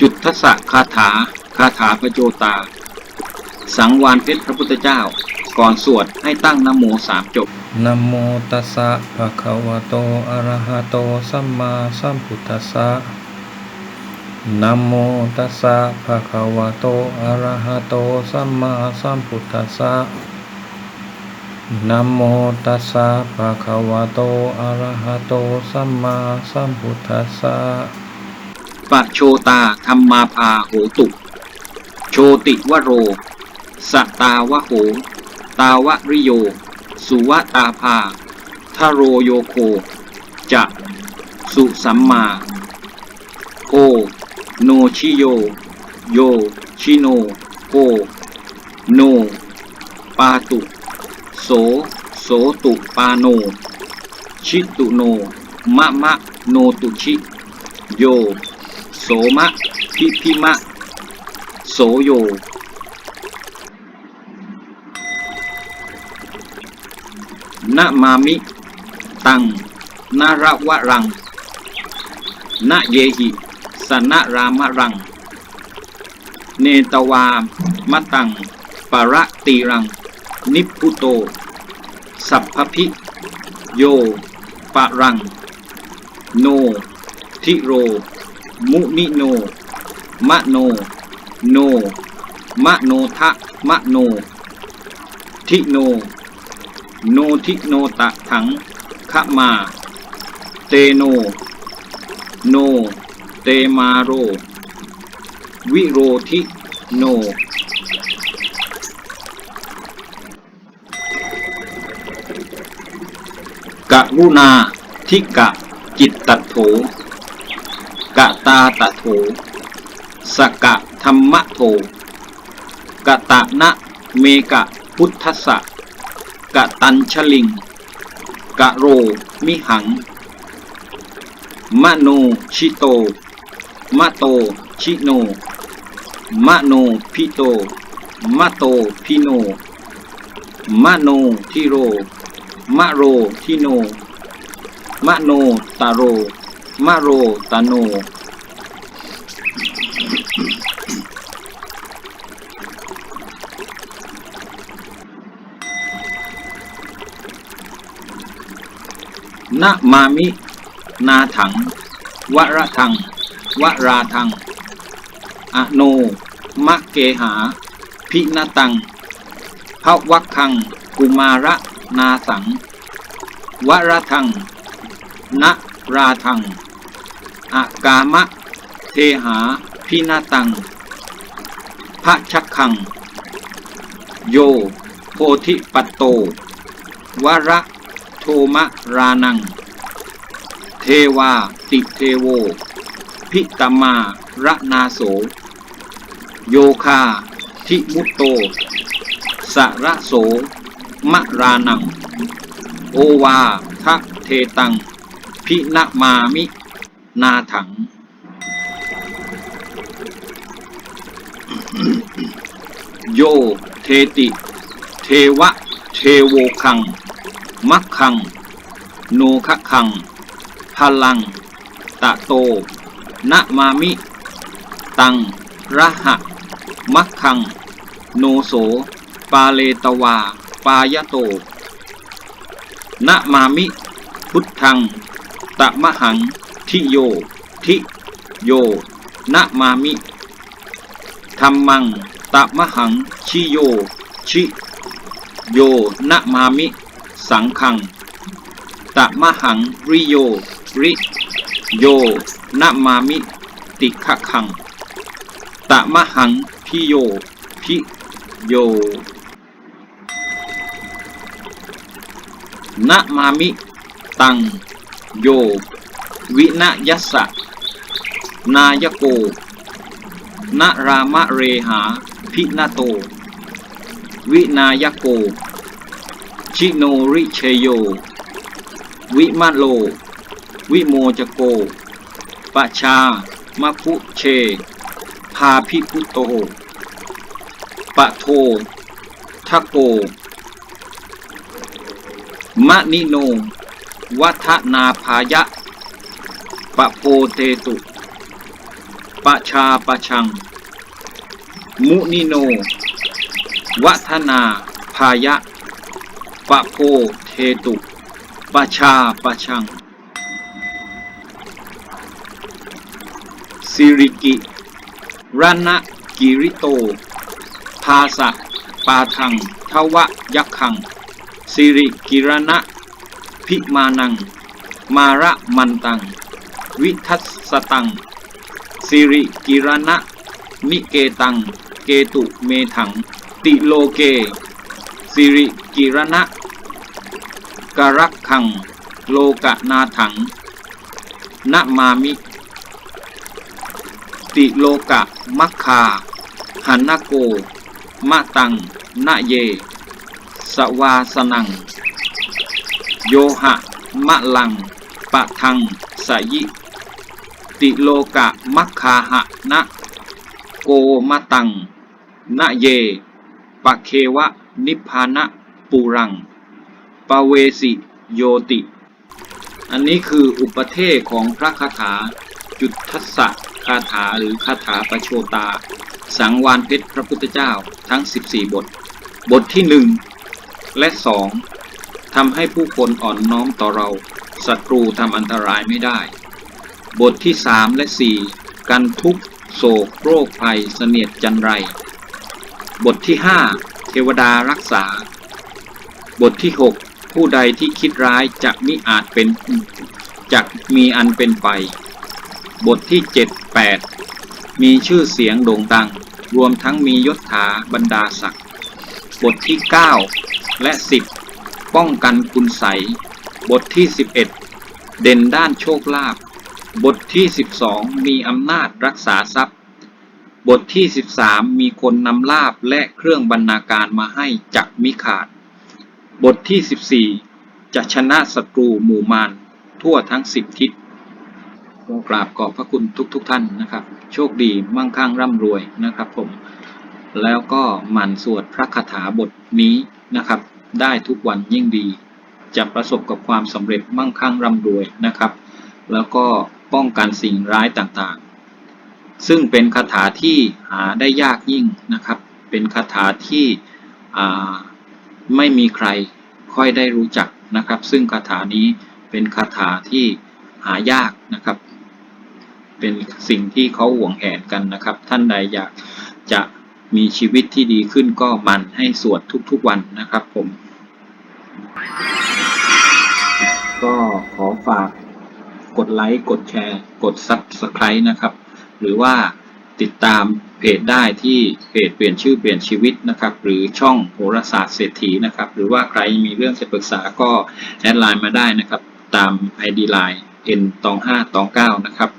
จุดทศคาถา คาถาพระโจตา สังวานเพชรพระพุทธเจ้า ก่อนสวดให้ตั้งนโมสามจบนโมตัสสะภะคะวะโตอะระหะโตสัมมาสัมพุทธัสสะนโมตัสสะภะคะวะโตอะระหะโตสัมมาสัมพุทธัสสะนโมตัสสะภะคะวะโตอะระหะโตสัมมาสัมพุทธัสสะ ปะโชตาธรรมาภาโหตุ โชติวโรสตาวะโห ตาวะริโย สุวตาภาทโรโยโค จะสุสัมมาโกโนชิโย โย ชิโนโกโน ปาตุ โส โสตุปาโน ชิตุโน มะมะโนตุชิ โย โสมะพิพิมะ โสโย นะมามิ ตังนาระวะรัง นะเยหิสนะรามรัง เนตวามะตังปะระตีรัง นิพุโต สัพพพิ โยปะรัง โน ทิโร มุนิโน มะโน โน มะโนทะ มะโน ทิโน โนทิโนตะถังขะมา เตโน โน เตมาโร วิโรทิโนกะรุณาทิกะจิตตโถ กะตาตะโถสกะธรรมะโถกะตะนะเมกะพุทธะกะตัญชลิง กะโรมิหังมะโนชิโต มะโตชิโนมะโนพิโต มะโตพิโนมะโนทิโร มะโรทิโนมะโนตาโร มะโรตาโน นะมามิ นาถัง วระทัง วราทัง อโน มะเกหา พินตังภวักคัง กุมาระนาสัง วระทัง นะราทัง อากามะ เทหาพินาตังพระชักขัง โย โพธิปัตโต วระโทมะรานัง เทวาติเทโว พิตมาระนาโส โยคาทิมุตโต สระโส มะรานัง โอวาทะเทตัง พินะมามิ นาถัง โย เทติ เทวะ เทโวคัง มักคัง โนคคัง พลัง ตะโต นะมามิ ตัง ระหะ มักคัง โนโส ปาเลตวา ปายโต นะมามิ พุทธัง ตะมะหัง ทิโย ทิโยนะมามิธรรมัง ตะมะหัง ชิโย ชิโยนะมามิ สังขัง ตะมะหัง ริโย ริโยนะมามิ ติขะขัง ตะมะหัง พิโย พิโยนะมามิ ตัง โย วินยัสสะ นายโกนรามะเรหา พินาโต วินายโก ชิโนริเชโย วิมาโล วิโมจโก ปะชามะพุเช พาพิพุโต ปะโททะโก มะนิโน วัฒนาภายะ ปะโพเตตุ ปะชาปะชัง มุนิโน วัฒนาพายะ ปะโพเทตุ ปะชาปะชัง สิริกิรณกิริโต ภาสะปาทังทวะยักขัง สิริกิรณะ พิมานัง มาระมันตัง วิทัสสตัง สิริกิรณะ นิเกตัง เกตุเมถัง ติโลเก สิริกิรณะกรักขัง โลกนาถังนะมามิ ติโลกะมัคคาหันนโก มะตังนะเย สวาสนัง โยหะ มะลัง ปะทังสยิ ติโลกะมัคคาหะนะโกมะตังนะเยปะเควะนิพพานะปูรังปเวสิโยติ อันนี้คืออุปเทศของพระคาถาจุดทัสสะคาถาหรือคาถาประโชตา สังวานเพชรพระพุทธเจ้าทั้ง 14 บท บทที่หนึ่งและสองทำให้ผู้คนอ่อนน้อมต่อเราศัตรูทำอันตรายไม่ได้ บทที่สามและสี่กันทุกโศกโรคภัยเสนียดจันไร บทที่ห้าเทวดารักษา บทที่หกผู้ใดที่คิดร้ายจะมิอาจเป็นจะมีอันเป็นไป บทที่7 8มีชื่อเสียงโด่งดัง รวมทั้งมียศถาบรรดาศักดิ์บทที่9และ10ป้องกันคุณใสยบทที่11เด่นด้านโชคลาภ บทที่ 12 มีอำนาจรักษาทรัพย์ บทที่ 13 มีคนนำลาบและเครื่องบรรณาการมาให้จักมิขาด บทที่ 14 จะชนะศัตรูหมู่มารทั่วทั้งสิบทิศก็กราบขอบพระคุณทุกๆทท่านนะครับ โชคดีมั่งคั่งร่ำรวยนะครับผม แล้วก็หมั่นสวดพระคาถาบทนี้นะครับ ได้ทุกวันยิ่งดี จะประสบกับความสำเร็จมั่งคั่งร่ำรวยนะครับ แล้วก็ ป้องกันสิ่งร้ายต่างๆ ซึ่งเป็นคาถาที่หาได้ยากยิ่งนะครับ เป็นคาถาที่ไม่มีใครค่อยได้รู้จักนะครับ ซึ่งคาถานี้เป็นคาถาที่หายากนะครับ เป็นสิ่งที่เขาหวงแหนกันนะครับ ท่านใดอยากจะมีชีวิตที่ดีขึ้นก็มันให้สวดทุกๆวันนะครับผม ก็ขอฝาก กดไลค์ กดแชร์ กด Subscribe นะครับ หรือว่าติดตามเพจได้ที่เพจเปลี่ยนชื่อเปลี่ยนชีวิตนะครับ หรือช่องโหราศาสตร์เศรษฐีนะครับ หรือว่าใครมีเรื่องจะปรึกษาก็แอดไลน์มาได้นะครับ ตาม ID Line N ตอง5ตอง9นะครับ